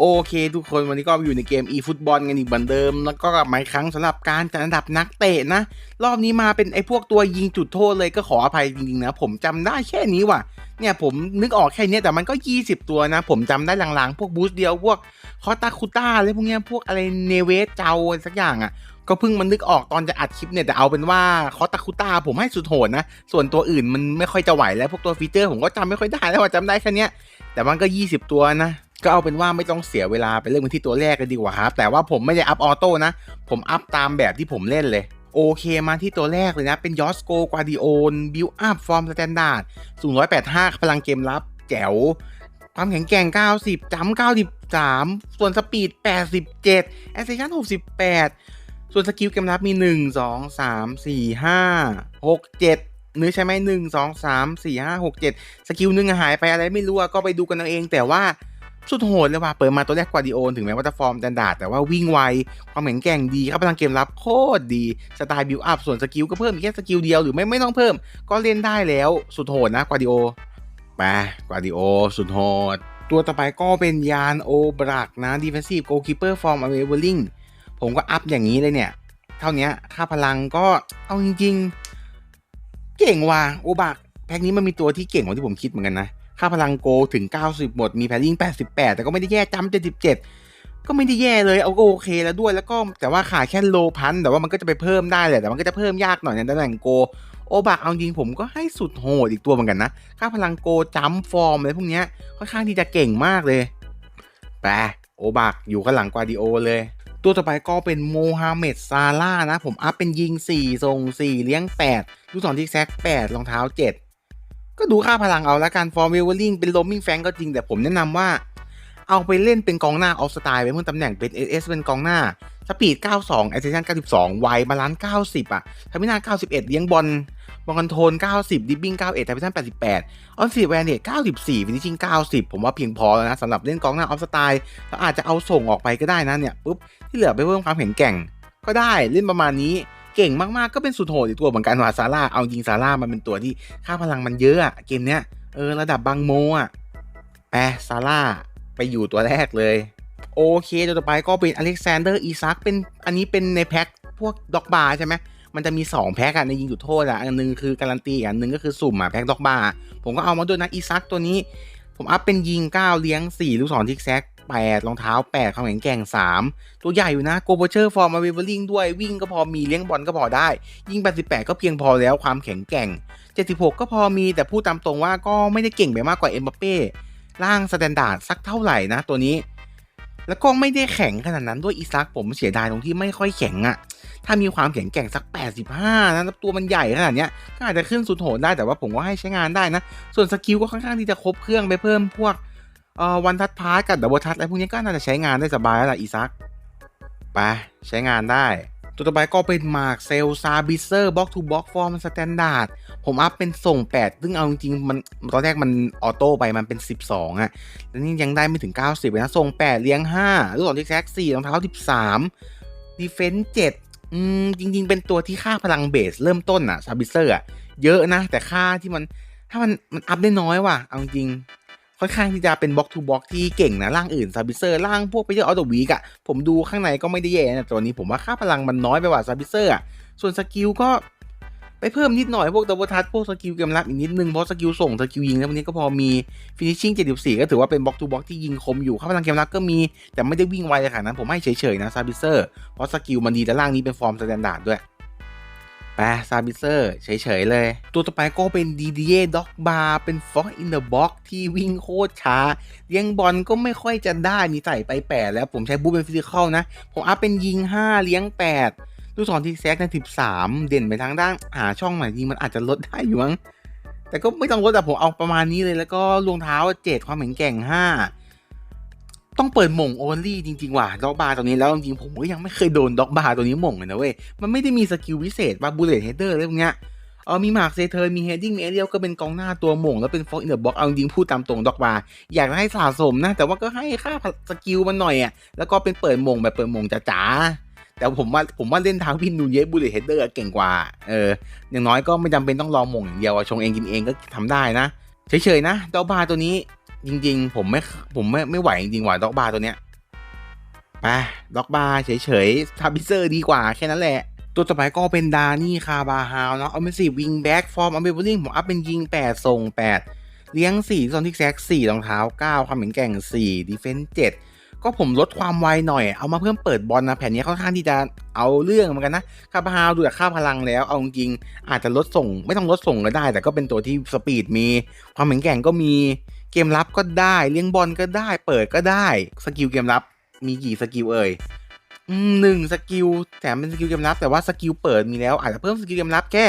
โอเคทุกคนวันนี้ก็อยู่ในเกม e ฟุตบอลกันอีกเหมือนเดิม แล้วก็กลับมาอีกครั้งสำหรับการจัดอันดับนักเตะนะ รอบนี้มาเป็นไอ้พวกตัวยิงจุดโทษเลยก็ขออภัยจริงๆนะ ผมจำได้แค่นี้ว่ะ เนี่ยผมนึกออกแค่นี้แต่มันก็ 20 ตัวนะ ผมจำได้หลางๆ พวกบูสเดียว พวกคอตาคุต้าอะไรพวกเนี้ยพวกอะไรเนเวสเจ้าสักอย่างอะก็เพิ่งมันนึกออกตอนจะอัดคลิปเนี่ยแต่เอาเป็นว่าคอตาคุต้าผมให้สุดโหดนะ ส่วนตัวอื่นมันไม่ค่อยจะไหวแล้วพวกตัวฟีเจอร์ผมก็จำไม่ค่อยได้แล้วว่าจำได้แค่นี้แต่มันก็ 20 ตัวนะ ก็เอาเป็นว่าไม่ต้องเสียเวลาไปเริ่มกันที่ตัวแรกเลยดีกว่าครับแต่ว่าผมไม่ได้อัพออโต้นะ ผมอัพตามแบบที่ผมเล่นเลย โอเคมาที่ตัวแรกเลยนะ เป็นยอสโกกวาดิโอนบิวอัพฟอร์มสแตนดาร์ดสูง185 พลังเกมรับ แจ๋ว ความแข็งแกร่ง 90จำ93 ส่วนสปีด 87แอสเซชั่น68 ส่วนสกิลเกมรับมี 1 2 3 4 5 6 7นึกใช่ไหม1 2 3 4 5 6 7สกิลหนึ่งหายไปอะไรไม่รู้ก็ไปดูกันเอาเอง แต่ว่า สุดโหดเลยว่ะเปิดมาตัวแรกกวาดิโอถึงแม้ว่าจะฟอร์มแตนดาดแต่ว่าวิ่งไว ความแข็งแกร่งดีครับพลังเกมรับโคตรดี สไตล์บิวอัพส่วนสกิลก็เพิ่มแค่สกิลเดียวหรือไม่ไม่ต้องเพิ่ม ก็เล่นได้แล้วสุดโหดนะกวาดิโอไปกวาดิโอสุดโหดตัวต่อไปก็เป็นยานโอบรักนะ Defensive Goalkeeper Form a v a i l i n g ผมก็อัพอย่างนี้เลยเนี่ย เท่านี้ค่าพลังก็เอาจริงๆ เก่งว่ะโอบากแพ็กนี้มันมีตัวที่เก่งกว่าที่ผมคิดเหมือนกันนะ ค่าพลังโกถึง 90 หมด มีแพดดิ้ง88 แต่ก็ไม่ได้แย่จำ77 ก็ไม่ได้แย่เลย เอาก็โอเคแล้วด้วย แล้วก็แต่ว่าขาดแค่โลพัน แต่ว่ามันก็จะไปเพิ่มได้แหละ แต่มันก็จะเพิ่มยากหน่อยในตำแหน่งโก โอบากเอาจริงผมก็ให้สุดโหดอีกตัวเหมือนกันนะ ค่าพลังโกจัมฟอร์มอะไรพวกเนี้ยค่อนข้างที่จะเก่งมากเลย แปะโอบากอยู่ข้างหลังกวาดิโอเลยตัวต่อไปก็เป็นโมฮัมเหม็ดซาร่านะ ผมอัพเป็นยิง 4 ทรง 4 เลี้ยง 8 ลูกศรทิกแซก 8 รองเท้า 7 ก็ดูค่าพลังเอาละกันฟอร์มเวลลิงเป็นโรมมิ่งแฟงก็จริงแต่ผมแนะนำว่า เอาไปเล่นเป็นกองหน้าออฟสไตล์ไปเพิ่มตำแหน่งเป็น SS เป็นกองหน้าสปีด 92 แอคชั่น 92 ไวบาลานซ์90 อะทามินา91 เลี้ยงบอลบอลคอนโทรล 90 ดิบบิ้ง 91ทามิชัน88 ออนฟีแวนเนต94 ฟินิชชิ่ง 90 ผมว่าเพียงพอแล้วนะสำหรับเล่นกองหน้าออฟสไตล์แล้วอาจจะเอาส่งออกไปก็ได้นะเนี่ยปุ๊บที่เหลือไปเพิ่มความแข็งแกร่ง ก็ได้เล่นประมาณนี้ เก่งมากๆก็เป็นสุดโหดอีกตัวเหมือนกันว่าซาร่าเอาจริงซาร่ามันเป็นตัวที่ค่าพลังมันเยอะอะเกมเนี้ยเออระดับบางโมอะแปะซาร่าไปอยู่ตัวแรกเลย โอเคตัวต่อไปก็เป็นอเล็กซานเดอร์อีซักเป็นอันนี้เป็นในแพ็คพวกด็อกบาร์ใช่ไหมมันจะมี 2 แพ็คอะในยิงจุดโทษอะอันหนึงคือการันตีอันหนึงก็คือสุ่มอะแพ็คด็อกบาร์ผมก็เอามาด้วยนะอีซักตัวนี้ ผมอัพเป็นยิง 9 เลี้ยง 4 ลูกศรทิกแซก 8 รองเท้า 8 ความแข็งแกร่ง 3 ตัวใหญ่อยู่นะโกโบเชอร์ฟอร์มมาเวเวอร์ลิงด้วยวิ่งก็พอมีเลี้ยงบอลก็พอได้ ยิง88 ก็เพียงพอแล้วความแข็งแกร่ง 76 ก็พอมีแต่พูดตามตรงว่าก็ไม่ได้เก่งไปมากกว่าเอ็มบัปเป้ร่างสแตนดาร์ดสักเท่าไหร่นะตัวนี้ แล้วก็ไม่ได้แข็งขนาดนั้นด้วยอีซักผมเสียดายตรงที่ไม่ค่อยแข็งอะถ้ามีความแข็งแกร่งสัก 85 นะแล้วตัวมันใหญ่ขนาดเนี้ยก็อาจจะขึ้นสุดโหดได้แต่ว่าผมก็ให้ใช้งานได้นะ ส่วนสกิลก็ค่อนข้างที่จะครบเครื่องไปเพิ่มพวก เอ่อวันทัดพาร์กับดับเบิลทัดอะไรพวกนี้ก็น่าจะใช้งานได้สบายแล้วล่ะอีซักไปใช้งานได้ ตัวต่อไปก็เป็นมาร์คเซลซาบิเซอร์บล็อกทูบล็อกฟอร์มสแตนดาร์ดผมอัพเป็นส่ง 8 ซึ่งเอาจริงๆมันตอนแรกมันออโต้ไปมันเป็น 12อะแล้วนี่ยังได้ไม่ถึง 90เลยนะส่ง 8 เลี้ยง 5 ลูกศรทิกแซก4รองเท้า 13ดีเฟนส์7อืมจริง ๆ เป็นตัวที่ค่าพลังเบสเริ่มต้นอะซาบิเซอร์อะเยอะนะ แต่ค่าที่มันถ้ามันมันอัพได้น้อยว่ะเอาจริง ค่อนข้างที่จะเป็นบล็อกทูบล็อกที่เก่งนะร่างอื่นซาบิเซอร์ร่างพวกไปเจอออโตวีกอะผมดูข้างในก็ไม่ได้แย่นะตัวนี้ผมว่าค่าพลังมันน้อยไปกว่าซาบิเซอร์อะส่วนสกิลก็ไปเพิ่มนิดหน่อยพวกดับเบิลทัชพวกสกิลเกมรับอีกนิดนึงเพราะสกิลส่งสกิลยิงแล้ววันนี้ก็พอมีฟินิชชิ่ง74 ก็ถือว่าเป็นบล็อกทูบล็อกที่ยิงคมอยู่ค่าพลังเกมรับก็มี แต่ไม่ได้วิ่งไวขนาดนั้นผมให้เฉยๆนะซาบิเซอร์เพราะสกิลมันดีแต่ร่างนี้เป็นฟอร์มสแตนดาร์ดด้วย ไปซาบิเซอร์เฉยๆเลย ตัวต่อไปก็เป็นดีดีเอด็อกบาร์เป็นฟ็อกอินเดอะบ็อกที่วิ่งโคตรช้าเลี้ยงบอลก็ไม่ค่อยจะได้มีใส่ไป 8 แล้วผมใช้บูเป็นฟิสิกอลนะ ผมอัพเป็นยิง 5 เลี้ยง 8 ลูกศรที่แซกใน13 เด่นไปทางด้านหาช่องใหม่ยิงมันอาจจะลดได้อยู่มั้งแต่ก็ไม่ต้องลดแต่ผมเอาประมาณนี้เลยแล้วก็รองเท้า 7 ความแข็งแกร่ง 5 ต้องเปิดหม่งโอเวอรี่จริง ๆ ว่ะด็อกบาร์ตัวนี้แล้วจริงๆผมก็ยังไม่เคยโดนด็อกบาร์ตัวนี้หม่งเลยนะเว้ย มันไม่ได้มีสกิลวิเศษว่าบูเลตเฮดเดอร์อะไรพวกเนี้ยเออมีมาร์คเซเทอร์มีเฮดดิ้งมีเอเรียลก็เป็นกองหน้าตัวหม่ง แล้วเป็นฟอกอินเดอะบ็อกเอาจริงๆพูดตามตรงด็อกบาร์อยากให้สะสมนะ แต่ว่าก็ให้ค่าสกิลมันหน่อยอะแล้วก็เป็นเปิดหม่งแบบเปิดหม่งจ๋าๆแต่ผมว่าผมว่าเล่นทางพินนูเยสบูเลตเฮดเดอร์เก่งกว่าเอออย่างน้อยก็ไม่จำเป็นต้องรอหม่งอย่างเดียวชงเองกินเองก็ทำได้นะเฉยๆนะด็อกบาร์ตัวนี้ จริง ๆ ผมไม่ผมไม่ไม่ไหวจริงๆว่ะด็อกบาร์ตัวเนี้ยไปล็อกบาร์เฉยๆทาบิเซอร์ดีกว่าแค่นั้นแหละ ตัวต่อไปก็เป็นดานี่คาบาฮาวเนาะเอาเป็นสี่วิงแบ็กฟอร์มเอาเป็นบูลลิงผมอัพเป็นยิง 8 ส่ง 8 เลี้ยง4ซอนทิกแซก4รองเท้า 9 ความแข็นแก่ง 4 ดีเฟนส์7 ก็ผมลดความไวหน่อย เอามาเพิ่มเปิดบอลนะแผ่นนี้ค่อนข้างที่จะเอาเรื่องเหมือนกันนะคาบาฮาวดูจากค่าพลังแล้วเอาจริงอาจจะลดส่ง ไม่ต้องลดส่งก็ได้ แต่ก็เป็นตัวที่สปีดมี ความแข็งแกร่งก็มีเกมรับก็ได้ เลี้ยงบอลก็ได้ เปิดก็ได้สกิลเกมรับ มีกี่สกิลเอ่ยหนึ่งสกิลแถมเป็นสกิลเกมรับ แต่ว่าสกิลเปิดมีแล้ว อาจจะเพิ่มสกิลเกมรับแค่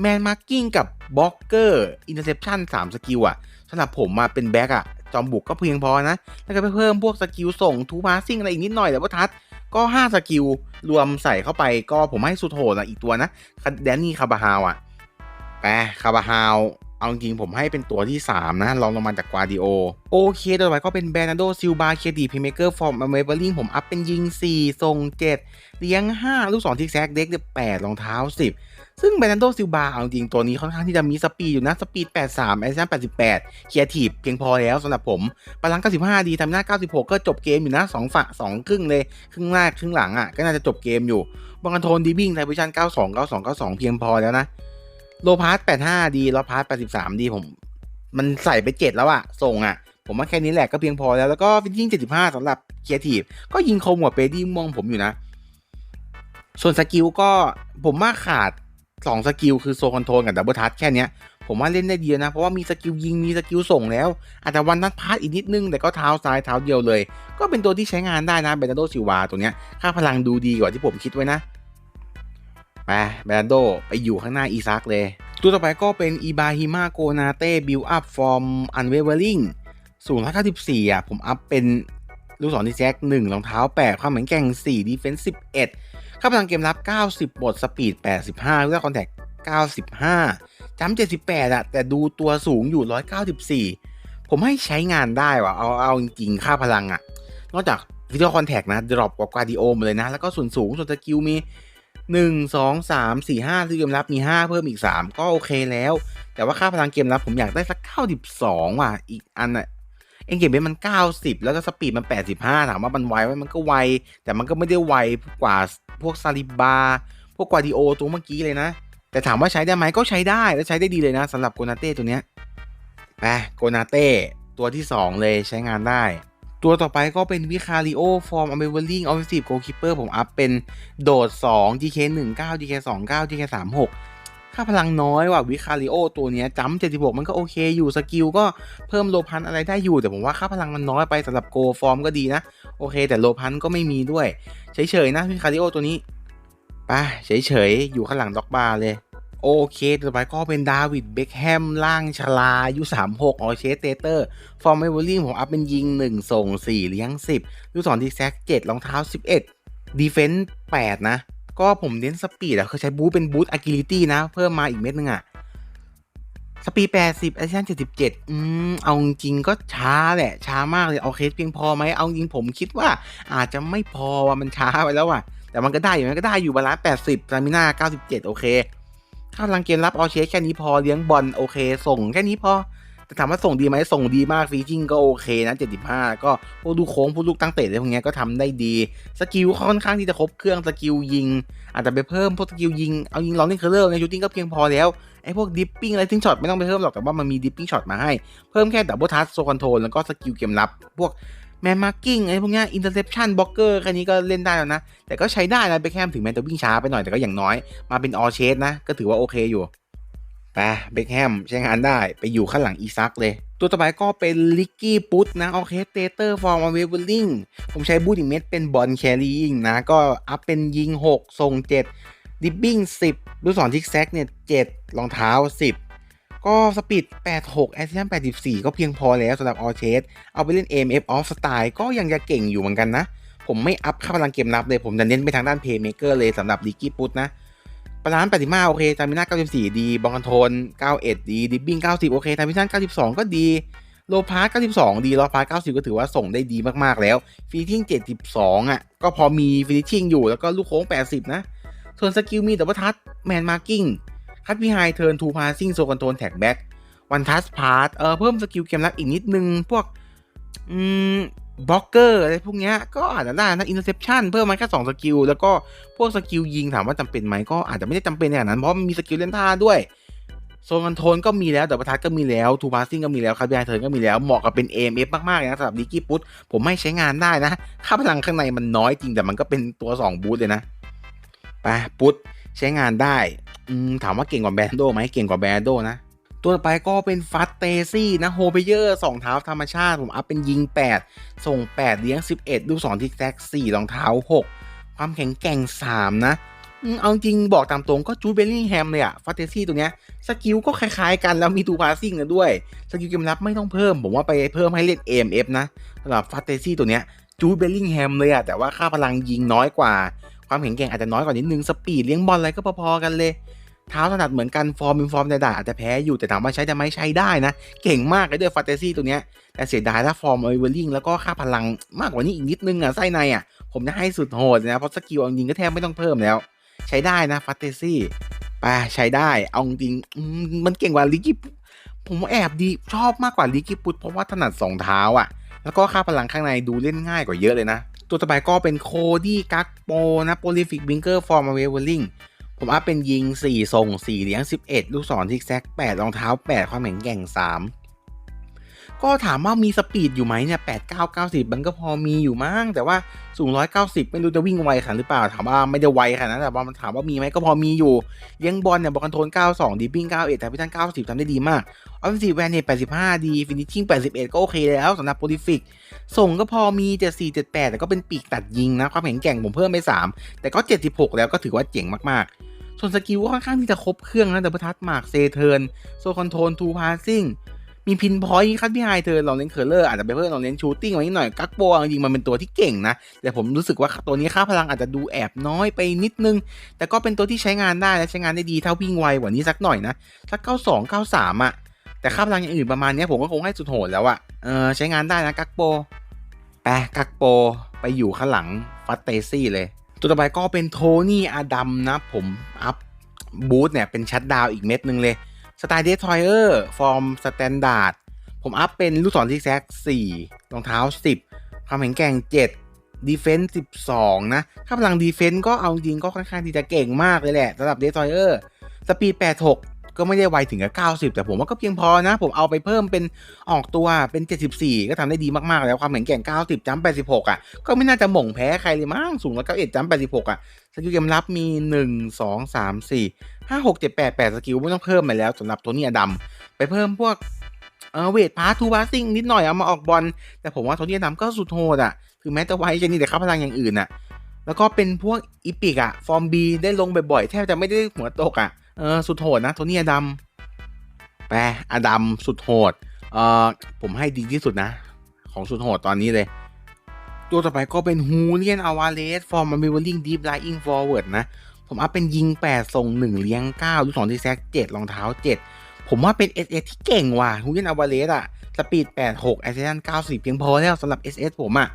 แมนมาร์กิ้งกับบล็อกเกอร์อินเตอร์เซปชันสามสกิลอะสำหรับผมมาเป็นแบ็กอะ จอมบุกก็เพียงพอนะ แล้วก็ไปเพิ่มพวกสกิลส่งทูพาสซิ่งอะไรอีกนิดหน่อยแต่ว่าทัดก็ 5 สกิล รวมใส่เข้าไปก็ผมให้สุดโหดนะอีกตัวนะแดนนี่คาบาฮาวอะแปคาบาฮาวเอาจริงผมให้เป็นตัวที่ 3 นะลองลงมาจากกวาดิโอ โอเคต่อไปก็เป็นแบรนาโดซิลบาเคดีพีเมเกอร์ฟอร์มเมเบอร์ลิงผมอัพเป็นยิง 4 ทรง 7 เลี้ยง 5 ลูกศรทิกแซกเด็กเนี่ย8รองเท้า 10 ซึ่งแบรนโดซิลบาเอาจริงตัวนี้ค่อนข้างที่จะมีสปีดอยู่นะ สปีด 83 แอคชั่น88 เคียร์ทีฟเพียงพอแล้วสำหรับผมพลัง 95 ดีทำหน้า 96 ก็จบเกมอยู่นะ2ฝั่ง2ครึ่งเลย ครึ่งแรกครึ่งหลังอะ ก็น่าจะจบเกมอยู่บังกันโทนดีบิ้งไทวิชัน92 92 92 เพียงพอแล้วนะ โลพาร์ต85 ดีลอพาร์ต83 ดีผม มันใส่ไป 7 แล้วอะส่งอะผมว่าแค่นี้แหละก็เพียงพอแล้ว แล้วก็ฟินชิ่ง 75สำหรับเคียร์ทีฟก็ยิงคมกว่าเปดี้มองผมอยู่นะ ส่วนสกิลก็ผมว่าขาด 2สกิลคือโซคอนโทรลกับดับเบิลทัชแค่นี้ผมว่าเล่นได้ดีนะ เพราะว่ามีสกิลยิงมีสกิลส่งแล้ว อาจจะวันนัดพาร์ทอีกนิดนึง แต่ก็เท้าซ้ายเท้าเดียวเลย ก็เป็นตัวที่ใช้งานได้นะเบนโดซิวาตัวเนี้ยค่าพลังดูดีกว่าที่ผมคิดไว้นะไปเบนโดไปอยู่ข้างหน้าอีซักเลย ตัวต่อไปก็เป็นอีบาฮิมาโกนาเต้บิลอัพฟอร์มอันเวเวอร์ลิงสูงร้อยเก้าสิบสี่อะผมอัพเป็นลูกศรที่แจ็คหนึ่งรองเท้าแปดความแข็งแกร่งสี่ดีเฟนส์สิบเอ็ด ค่าพลังเกมรับเก้าสิบท สปีดแปดสิบห้าเลือกคอนแทคเก้าสิบห้าจำเจ็ดสิบแปดอะแต่ดูตัวสูงอยู่ร้อยเก้าสิบสี่ผมให้ใช้งานได้ว่ะ เอา เอาจริงๆ ค่าพลังอะนอกจากวิดีโอคอนแทคนะดรอปกว่ากวาดิโอมเลยนะ แล้วก็ส่วนสูง ส่วนสกิลมีหนึ่งสองสามสี่ห้าที่เกมรับมีห้าเพิ่มอีกสามก็โอเคแล้ว แต่ว่าค่าพลังเกมรับผมอยากได้สักเก้าสิบสองว่ะ อีกอันอะเอ็นเกมเบมันเก้าสิบแล้วก็สปีดมันแปดสิบห้าถามว่ามันไวไหมมันก็ไว แต่มันก็ไม่ได้ไวกว่า พวกซาลิบา พวกกวาดิโอตัวเมื่อกี้เลยนะ แต่ถามว่าใช้ได้ไหมก็ใช้ได้และใช้ได้ดีเลยนะสำหรับโกนาเต้ตัวเนี้ยไปโกนาเต้ตัวที่ 2 เลยใช้งานได้ ตัวต่อไปก็เป็นวิคาริโอฟอร์มอเมเวอร์ลิงออฟฟิศโกคิปเปอร์ผมอัพเป็นโดด2 DK 1 9 DK 2 9 DK 3 6 ค่าพลังน้อยว่ะวิคาริโอตัวเนี้ยจัม76มันก็โอเคอยู่สกิลก็เพิ่มโลพันอะไรได้อยู่ แต่ผมว่าค่าพลังมันน้อยไปสำหรับโกฟอร์มก็ดีนะ โอเค แต่โลพันก็ไม่มีด้วย เฉยๆนะวิคาริโอตัวนี้ไปเฉยๆ อยู่ข้างหลังด็อกบาร์เลย โอเคต่อไปก็เป็นดาวิดเบคแฮมล่างชลาอายุ36ออเชสเตเตอร์ ฟอร์มเอเวอร์ลิงผมอัพเป็นยิง 1 ส่ง 4 เลี้ยง 10 ลูกศรที่แซก7รองเท้า 11ดีเฟนส์8นะ ก็ผมเน้นสปีดอะคือใช้บูทเป็นบูทอะกิลิตี้นะ เพิ่มมาอีกเม็ดนึงอะสปีด80แอคชั่น77อืม เอาจริงก็ช้าแหละ ช้ามากเลย เอาเคสเพียงพอไหม เอาจริงผมคิดว่าอาจจะไม่พอว่ามันช้าไปแล้วว่ะแต่มันก็ได้อยู่มันก็ได้อยู่บาลานซ์80ซามิน่า97โอเค ถ้าพลังเกมรับเออเชสแค่นี้พอเลี้ยงบอลโอเค ส่งแค่นี้พอ แต่ถามว่าส่งดีไหมส่งดีมากฟีจิ้งก็โอเคนะ 75 ก็พวกดูโค้งพวกลูกตั้งเตะอะไรพวกเนี้ยก็ทำได้ดีสกิลค่อนข้างที่จะครบเครื่องสกิลยิง อาจจะไปเพิ่มพวกสกิลยิงเอายิงลองเล่นเคอร์เลอร์ในชูติ้งก็เพียงพอแล้วไอ้พวกดิปปิ้งอะไรทิ้งช็อตไม่ต้องไปเพิ่มหรอกแต่ว่ามันมีดิปปิ้งช็อตมาให้เพิ่มแค่ดับเบิลทัชโซคอนโทรลแล้วก็สกิลเกมรับพวกแมนมาร์กิ้งไอ้พวกเนี้ยอินเตอร์เซปชันบล็อกเกอร์แค่นี้ก็เล่นได้แล้วนะ แต่ก็ใช้ได้นะเบคแฮมถึงแม้จะวิ่งช้าไปหน่อยแต่ก็อย่างน้อย มาเป็นออเชสนะ ก็ถือว่าโอเคอยู่ ไปเบคแฮมใช้งานได้ไปอยู่ข้างหลังอีซักเลย ตัวต่อไปก็เป็นลิกกี้ปุ๊ตนะโอเคเตเตอร์ฟอร์มอเวเวอร์ลิงผมใช้บูทอีกเม็ดเป็นบอลแครียิงนะ ก็อัพเป็นยิง6ทรง7 ดิบบิ้ง 10 ลูกศรทิกแซกเนี่ย 7 รองเท้า 10 ก็สปีด 86 แอคชั่น84 ก็เพียงพอแล้วสำหรับออเชสเอาไปเล่น AMF Off Style ก็ยังจะเก่งอยู่เหมือนกันนะ ผมไม่อัพค่าพลังเกมรับเลย ผมจะเน้นไปทางด้านเพย์เมเกอร์เลยสำหรับลิกกี้ปุ๊ตนะ ปลาน85โอเคทามิน่า94ดี บองกันโทน91ดี ดิบบิ้ง90โอเคทามิชัน92ก็ดี โลพาร์92ดี โลพาร์90ก็ถือว่าส่งได้ดีมากๆแล้ว ฟีทิ้ง72อะ ก็พอมีฟีทิ้งอยู่ แล้วก็ลูกโค้ง80นะ ส่วนสกิลมีแต่ว่าทัชแมนมาร์กิ้ง คัตพีไฮเทิร์นทูพาสซิ่งโซคอนโทนแท็กแบ็กวันทัชพาร์ตเออเพิ่มสกิลเกมรับอีกนิดนึง พวก อืม บล็อกเกอร์อะไรพวกนี้ก็อาจจะได้นะอินเตอร์เซปชันเพิ่มมาแค่2สกิลแล้วก็พวกสกิลยิงถามว่าจำเป็นไหมก็อาจจะไม่ได้จำเป็นอย่างนั้น เพราะมันมีสกิลเล่นท่าด้วยโซนคอนโทรลก็มีแล้วแต่ประทัดก็มีแล้วทูพาสซิ่งก็มีแล้วคาร์บิไอเทิร์นก็มีแล้วเหมาะกับเป็น AMF มากๆนะสำหรับดิกี้พุทผมไม่ใช้งานได้นะ ค่าพลังข้างในมันน้อยจริงแต่มันก็เป็นตัว 2 บูทเลยนะไปพุทใช้งานได้อืมถามว่าเก่งกว่าแบรนโดไหมเก่งกว่าแบรนโดนะ ตัวต่อไปก็เป็นฟัตเตซี่นะโฮเบเยอร์สองเท้าธรรมชาติ ผมอัพเป็นยิง 8 ส่ง 8 เลี้ยง 11ดู2ทิกแท็ก4รองเท้า 6 ความแข็งแกร่ง 3 นะเอาจริงบอกตามตรงก็จูดเบลลิงแฮมเลยอะฟัตเตซี่ตัวเนี้ยสกิลก็คล้ายๆกันแล้วมีตูพาสซิ่งกันด้วย สกิลเกมรับไม่ต้องเพิ่ม ผมว่าไปเพิ่มให้เล่น AMF นะสำหรับฟัตเตซี่ตัวเนี้ยจูดเบลลิงแฮมเลยอะแต่ว่าค่าพลังยิงน้อยกว่า ความแข็งแกร่งอาจจะน้อยกว่านิดนึงสปีดเลี้ยงบอลอะไรก็พอๆกันเลย เท้าถนัดเหมือนกันฟอร์มเป็นฟอร์มใดๆอาจจะแพ้อยู่แต่ถามว่าใช้ได้ไหมใช้ได้นะ เก่งมากเลยด้วยฟาเตซี่ตัวเนี้ยแต่เสียดายถ้าฟอร์มเอเวอร์ลิงแล้วก็ค่าพลังมากกว่านี้อีกนิดนึงอะไส้ในอะผมจะให้สุดโหดนะเพราะสกิลเอาจริงก็แทบไม่ต้องเพิ่มแล้ว ใช้ได้นะฟาเตซี่ไปใช้ได้เอาจริงมมันเก่งกว่าลิกิผมแอบดีชอบมากกว่าลิกิปุตเพราะว่าถนัดสองเท้าอะ แล้วก็ค่าพลังข้างในดูเล่นง่ายกว่าเยอะเลยนะ ตัวต่อไปก็เป็นโคดี้กักโปนะโปลิฟิกบิงเกอร์ฟอร์มเวเวอร์ลิง ผมอัพเป็นยิง 4 ส่ง 4 เลี้ยง 11 ลูกศรทิกแซก 8 รองเท้า 8 ความแข็งแกร่ง 3 ก็ถามว่ามีสปีดอยู่ไหมเนี่ย 8 9 90 มันก็พอมีอยู่มั้ง แต่ว่าสูง 190 ไม่รู้จะวิ่งไวขนาดหรือเปล่า ถามว่าไม่ได้ไวขนาดนั้นแต่ว่ามันถามว่ามีไหมก็พอมีอยู่ เลี้ยงบอลเนี่ยบอลคอนโทรล92 ดีบิ้ง91แต่พิทัน90ทำได้ดีมากออฟฟิศแวนเนี่ย85 ดีฟินิชชิ่ง81 ก็โอเคแล้วสำหรับโปรลิฟิกส่งก็พอมี 74 78 แต่ก็เป็นปีกตัดยิงนะความแข็งแกร่งผมเพิ่มไป 3 แต่ก็ 76 แล้วก็ถือว่าเจ๋งมากๆ ส่วนสกิลก็ค่อนข้างที่จะครบเครื่องนะดับเบิลทัชมากเซเทิร์นโซคอนโทรลทูพาสซิ่งมีพินพอยต์คัดพี่ไฮเทิร์ลองเล่นเคอร์เลอร์อาจจะไปเพิ่มลองเล่นชูตติ้งไว้นิดหน่อย กักโบจริงมันเป็นตัวที่เก่งนะ แต่ผมรู้สึกว่าตัวนี้ค่าพลังอาจจะดูแอบน้อยไปนิดนึง แต่ก็เป็นตัวที่ใช้งานได้และใช้งานได้ดีเท่าวิ่งไวกว่านี้สักหน่อยนะสัก92 93อะ แต่ค่าพลังอย่างอื่นประมาณนี้ผมก็คงให้สุดโหดแล้วอะเออใช้งานได้นะกักโปไปกักโปไปอยู่ข้างหลังฟัตเตซี่เลย ตัวต่อไปก็เป็นโทนี่อาดัมนะผมอัพบูธเนี่ยเป็นชัดดาวอีกเม็ดหนึ่งเลยสไตล์เดททอยเออร์ฟอร์มสแตนดาร์ดผมอัพเป็นลูกศรซิกแซก4รองเท้า 10 ความแข็งแกร่ง 7 ดีเฟนส์12 นะถ้าพลังดีเฟนส์ก็เอาจริงก็ค่อนข้างที่จะเก่งมากเลยแหละสำหรับเดททอยเออร์สปีด86 ก็ไม่ได้ไวถึงกับ90 แต่ผมว่าก็เพียงพอนะ ผมเอาไปเพิ่มเป็นออกตัวเป็น 74 ก็ทำได้ดีมากๆ แล้วความแข็งแกร่ง 90จัม86 อะ ก็ไม่น่าจะหม่งแพ้ใครเลยมั้งสูงแล้ว91จัม86 อะ สกิลเกมรับมี 1 2 3 4 5 6 7 8 8 สกิลไม่ต้องเพิ่มมาแล้วสำหรับตัวนี้อดัมไปเพิ่มพวกเออเวทพาร์ทูบาซิ่งนิดหน่อยเอามาออกบอลแต่ผมว่าตัวนี้อดัมก็สุดโหดอะถึงแม้จะไวแค่นี้แต่ค่าพลังอย่างอื่นอะแล้วก็เป็นพวกอีพิกอะฟอร์มบีได้ลงบ่อยๆแทบจะไม่ได้หัวตกอะ เออสุดโหดนะตัวนี้อดัมแปรอดัมสุดโหดเออผมให้ดีที่สุดนะ ของสุดโหดตอนนี้เลย ตัวต่อไปก็เป็นฮูเลียนอาวาเลสฟอร์มมันเป็นวอลลิงดีฟไลอิงฟอร์เวิร์ดนะ ผมอัพเป็นยิง 8 ส่ง 1 เลี้ยง9ลูกศรที่แซก7รองเท้า 7 ผมว่าเป็น SS ที่เก่งว่ะฮูเลียนอาวาเลสอะสปีด 86แอสเซน90 เพียงพอแล้วสำหรับ SS ผมอะ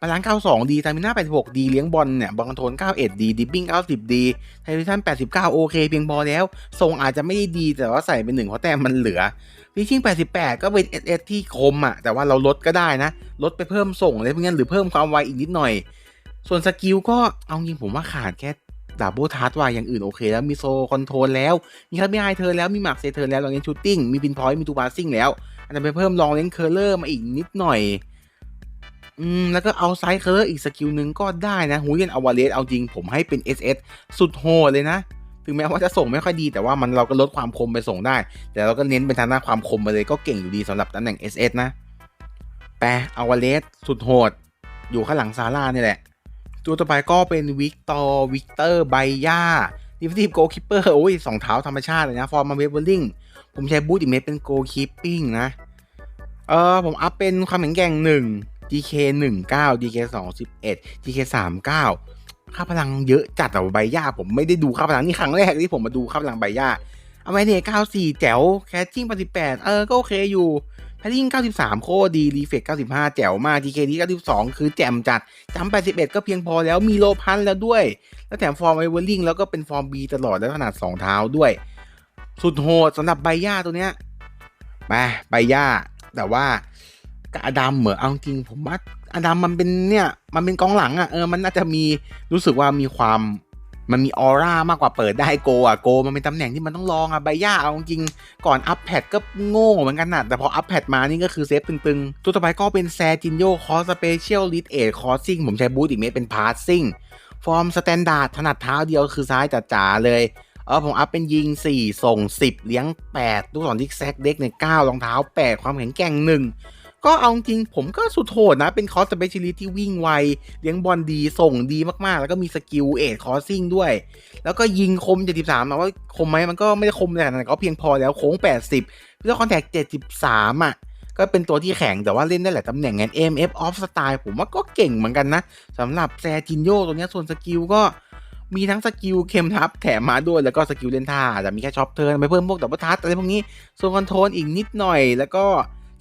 บาลานซ์ 92 ดีตามิน่า 86 ดี เลี้ยงบอลเนี่ยบอลคอนโทรล 91 ดี ดิปปิ้ง 90 ดี ไทวิชัน 89 โอเค เพียงพอแล้ว ทรงอาจจะไม่ได้ดี แต่ว่าใส่เป็นหนึ่งเพราะแต้มมันเหลือฟิชชิ่ง 88 ก็เป็น SS ที่คมอะแต่ว่าเราลดก็ได้นะ ลดไปเพิ่มส่งอะไรพวกนี้หรือเพิ่มความไวอีกนิดหน่อย ส่วนสกิลก็เอาจริงผมว่าขาดแค่ดับเบิลทัชว่าอย่างอื่นโอเคแล้วมีโซคอนโทรลแล้ว มีคับมีไฮเทิร์นแล้วมีหมากเซเทิร์แล้วลองเล่นชูตติ้งมีพินพอยต์มีตูบาซิ่งแล้วอาจจะไปเพิ่มลองเล่นเคอร์เลอร์มาอีกนิดหน่อย อืมแล้วก็เอาไซส์เคอร์อีกสกิลหนึ่งก็ได้นะฮูเลียนอวาเลสเอาจริงผมให้เป็น SS สุดโหดเลยนะถึงแม้ว่าจะส่งไม่ค่อยดีแต่ว่ามันเราก็ลดความคมไปส่งได้ แต่เราก็เน้นเป็นทางด้านความคมไปเลยก็เก่งอยู่ดีสำหรับตำแหน่ง SS นะ แปรอวาเลสสุดโหด อยู่ข้างหลังซาร่านี่แหละ ตัวต่อไปก็เป็นวิกตอร์วิกเตอร์ไบย่าดิฟทีฟโกคิปเปอร์โอ้ยสองเท้าธรรมชาติเลยนะ ฟอร์มมาเวเบอร์ลิงผมใช้บูทอีเม็ดเป็นโกคิปปิ้งนะ เออผมอัพเป็นความแข็งแกร่งหนึ่ง DK 1 9 DK 2 11 DK 3 9ค่าพลังเยอะจัดแต่ว่าใบหญ้าผมไม่ได้ดูค่าพลังนี่ครั้งแรกที่ผมมาดูค่าพลังใบหญ้าเอาไว้เนี่ย94 แจ๋ว แคชชิ่ง88 เออ ก็โอเคอยู่แพลลิง93 โคดี รีเฟก95 แจ๋วมาก DK นี้92 คือแจ่มจัดจำ81 ก็เพียงพอแล้วมีโลพันแล้วด้วย แล้วแถมฟอร์มไอเวอร์ลิงแล้วก็เป็นฟอร์ม B ตลอดแล้วขนาด 2 เท้าด้วย สุดโหดสำหรับใบหญ้าตัวเนี้ยไปใบหญ้าแต่ว่า กับอดัมเหมือเอาจริงผมว่าอดัมมันเป็นเนี่ยมันเป็นกองหลังอะ่ะเออมันน่าจะมีรู้สึกว่ามีความมันมีออร่ามากกว่าเปิดได้โกอะโก มันเป็นตำแหน่งที่มันต้องลองอะใบย่าเอาจริงก่อนอัพแพดก็โง่เหมือนกันนะแต่พออัพแพดมานี่ก็คือเซฟตึงๆ ตัวต่อไปก็เป็นแซจินโยคอสเปเชียลลิทเอทคอสซิ่งผมใช้บูทอีกเมตเป็นพาสซิ่งฟอร์มสแตนดาร์ดถนัดเท้าเดียวคือซ้ายจ๋าๆเลยเออผมอัพเป็นยิง 4 ส่ง 10 เลี้ยง 8 ลูกศรทิกแซกเด็กใน 9 รองเท้า 8 ความแข็งแกร่งหนึ่ง ก็เอาจริงผมก็สุดโหดนะ เป็นคอสเปเชียลิที่วิ่งไว เลี้ยงบอลดีส่งดีมากๆ แล้วก็มีสกิลเอทคอสซิ่งด้วย แล้วก็ยิงคม 73นะว่าคมไหมมันก็ไม่ได้คมเลยแต่ก็เพียงพอแล้วโค้ง 80แล้วคอนแทค73 อะ ก็เป็นตัวที่แข็งแต่ว่าเล่นได้หลายตำแหน่งงั้น MF off style ผมว่าก็เก่งเหมือนกันนะสำหรับแซจินโยตัวนี้ส่วนสกิลก็มีทั้งสกิลเข้มทับแถมมาด้วยแล้วก็สกิลเล่นท่าแต่มีแค่ช็อปเทิร์นไปเพิ่มพวกดับเบิลทัสอะไรพวกนี้ส่วนคอนโทรลอีกนิดหน่อยแล้วก็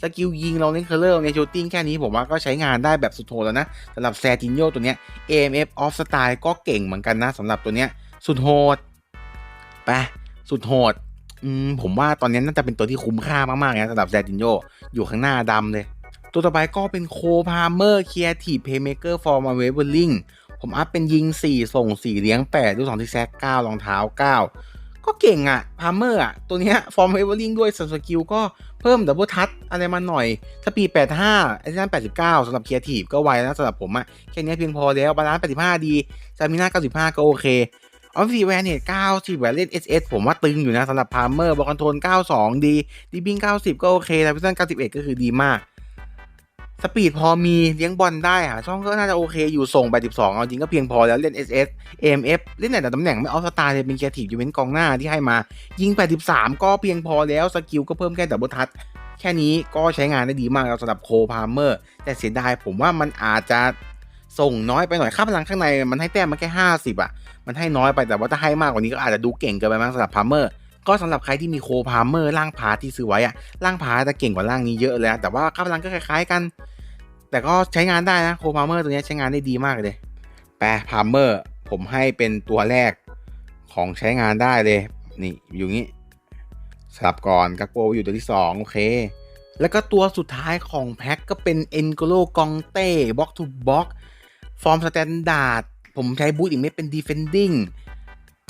สกิลยิงเราเล่นเคอร์เลอร์ในชูตติ้งแค่นี้ผมว่าก็ใช้งานได้แบบสุดโหดแล้วนะสำหรับแซจินโยตัวเนี้ย AMF off style ก็เก่งเหมือนกันนะสำหรับตัวเนี้ยสุดโหดไปสุดโหดผมว่าตอนนี้น่าจะเป็นตัวที่คุ้มค่ามากๆนะสำหรับแซจินโยอยู่ข้างหน้าดำเลย ตัวต่อไปก็เป็นโคพาเมอร์เคียร์ทีเพย์เมเกอร์ฟอร์มาเวเวอร์ลิงผมอัพเป็นยิง 4 ส่ง 4 เลี้ยง8ดูสองที่แซก9รองเท้า 9 ก็เก่งอะพาร์เมอร์อะตัวเนี้ยฟอร์มเวเวอร์ลิงด้วยสกิลก็เพิ่มดับเบิลทัชอะไรมาหน่อย สปีด 85ไอ้นั่น89สำหรับเคียร์ทีฟก็ไวนะสำหรับผมอะแค่นี้เพียงพอแล้วบาลานซ์85 ดีซามิน่า95 ก็โอเคออฟฟีแวนเนี่ย90แหวนเล่น SS ผมว่าตึงอยู่นะสำหรับพาร์เมอร์บอลคอนโทรล92 ดีดีบิง90 ก็โอเคแต่พิซซัน91 ก็คือดีมาก สปีดพอมีเลี้ยงบอลได้หาช่องก็น่าจะโอเคอยู่ส่งไป12 เอาจริงก็เพียงพอแล้วเล่น SS AMF เล่นแต่ตำแหน่งไม่ออฟสตาร์เลยเป็นแคทีฟอยู่เวนกองหน้าที่ให้มา ยิง 83 ก็เพียงพอแล้วสกิลก็เพิ่มแค่ดับเบิลทัชแค่นี้ก็ใช้งานได้ดีมากสำหรับโคพาเมอร์ แต่เสียดายผมว่ามันอาจจะส่งน้อยไปหน่อยค่าพลังข้างในมันให้แต้มมาแค่ 50อะมันให้น้อยไปแต่ว่าถ้าให้มากกว่านี้ก็อาจจะดูเก่งเกินไปมั้งสำหรับพาเมอร์ก็สำหรับใครที่มีโคพาเมอร์ร่างพาที่ซื้อไว้อะร่างพาจะเก่งกว่าร่างนี้เยอะเลยนะแต่ว่าค่าพลังก็คล้ายๆกัน แต่ก็ใช้งานได้นะโคพาเมอร์ตัวนี้ใช้งานได้ดีมากเลยแปรพาเมอร์ผมให้เป็นตัวแรกของใช้งานได้เลย นี่อยู่งี้สลับก่อนกักโปอยู่ตัวที่ 2 โอเค แล้วก็ตัวสุดท้ายของแพ็คก็เป็นเอ็นโกโลกองเต้บ็อกทูบ็อกฟอร์มสแตนดาร์ดผมใช้บูทอีกไม่เป็นดีเฟนดิ้ง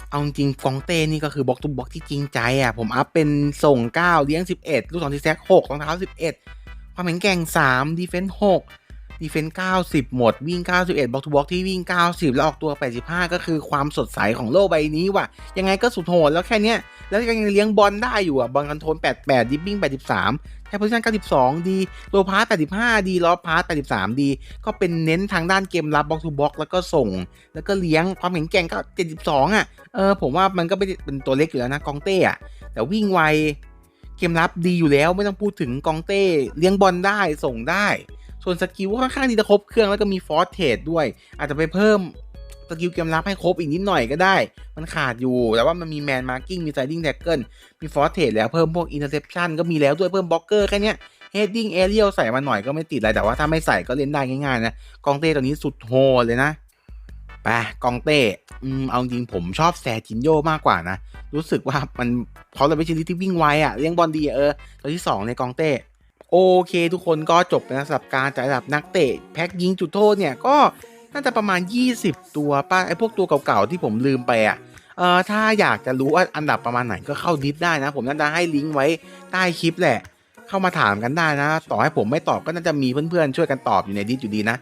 เอาจริงกองเต้นี่ก็คือบ็อกทูบ็อกที่จริงใจอะ ผมอัพเป็นส่ง 9 เลี้ยง 11 ลูกสองทีแซก6รองเท้า 11 ความแข็งแกร่ง3ดีเฟนส์6ดีเฟนส์90 หมด วิ่ง 91บล็อกทูบล็อกที่วิ่ง 90 แล้วออกตัว 85 ก็คือความสดใสของโลกใบนี้ว่ะ ยังไงก็สุดโหดแล้วแค่เนี้ย แล้วยังเลี้ยงบอลได้อยู่อะ บอลคอนโทรล 88 ดิฟบิ้ง 83แทโพซิชัน92 ดี โลพาร์85 ดีลอพาร์83 ดี ก็เป็นเน้นทางด้านเกมรับบล็อกทูบล็อกแล้วก็ส่ง แล้วก็เลี้ยงความแข็งแกร่งก็ 72 อะ เออผมว่ามันก็เป็นตัวเล็กอยู่แล้วนะกองเต้อะแต่วิ่งไว เกมรับดีอยู่แล้วไม่ต้องพูดถึงกองเต้เลี้ยงบอลได้ส่งได้ ส่วนสกิลก็ค่อนข้างที่จะครบเครื่องแล้วก็มีฟอร์เทรดด้วย อาจจะไปเพิ่มสกิลเกมรับให้ครบอีกนิดหน่อยก็ได้ มันขาดอยู่ แต่ว่ามันมีแมนมาร์กิ้งมีไซดิ้งแท็กเกิลมีฟอร์เทรดแล้วเพิ่มพวกอินเตอร์เซปชันก็มีแล้วด้วยเพิ่มบล็อกเกอร์แค่นี้เฮดดิ้งเอเรียลใส่มาหน่อยก็ไม่ติดอะไรแต่ว่าถ้าไม่ใส่ก็เล่นได้ง่ายๆนะกองเต้ตัวนี้สุดโหดเลยนะ ไปกองเต้อืมเอาจริงผมชอบแซจินโยมากกว่านะ รู้สึกว่ามันเขาเลยเป็นชนิดที่วิ่งไวอะเลี้ยงบอลดีเออตัวที่ 2 ในกองเต้ โอเค ทุกคนก็จบไปนะสำหรับการจัดอันดับนักเตะ แพ็กยิงจุดโทษเนี่ยก็น่าจะประมาณ 20 ตัวป้าไอพวกตัวเก่าๆที่ผมลืมไปอะ่ะเออถ้าอยากจะรู้ว่าอันดับประมาณไหนก็เข้าดิสได้นะ ผมน่าจะให้ลิงก์ไว้ใต้คลิปแหละ เข้ามาถามกันได้นะ ต่อให้ผมไม่ตอบก็น่าจะมีเพื่อนๆช่วยกันตอบอยู่ในดิสอยู่ดีนะ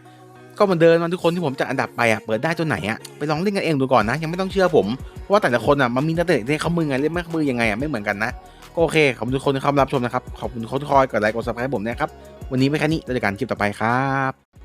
ก็เหมือนเดินมนทุกคนที่ผมจัดอันดับไปอะเปิดได้ตัวไหนอะไปลองเล่นกันเองดูก่อนนะ ยังไม่ต้องเชื่อผมเพราะว่าแต่ละคนอะมันมีนักเตะที่เขามือไงเล่นไม่มือยังไงอะไม่เหมือนกันนะก็โอเคขอบคุณทุกคนที่เข้ามารับชมนะครับขอบคุณทุกคนที่คอยกดไลค์กดซับสไครต์ผมนะครับวันนี้ไม่แค่นี้เราจะกันคลิปต่อไปครับ